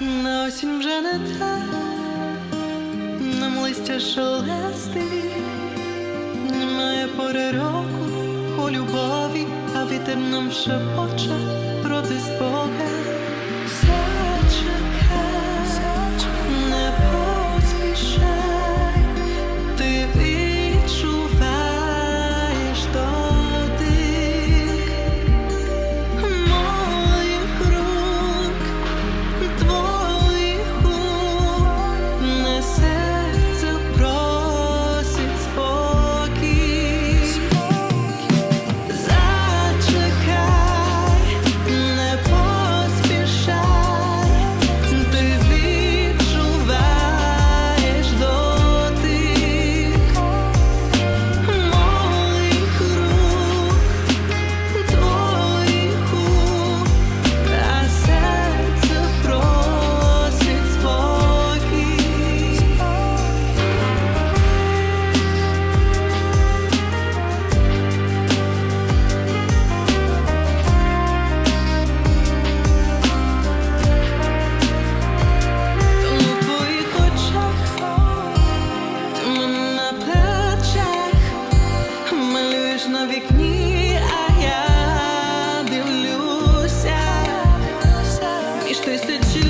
на осінь вже не те, нам листя шелестить, немає пори року у любові, а вітер нам шепоче проти спогадів. that you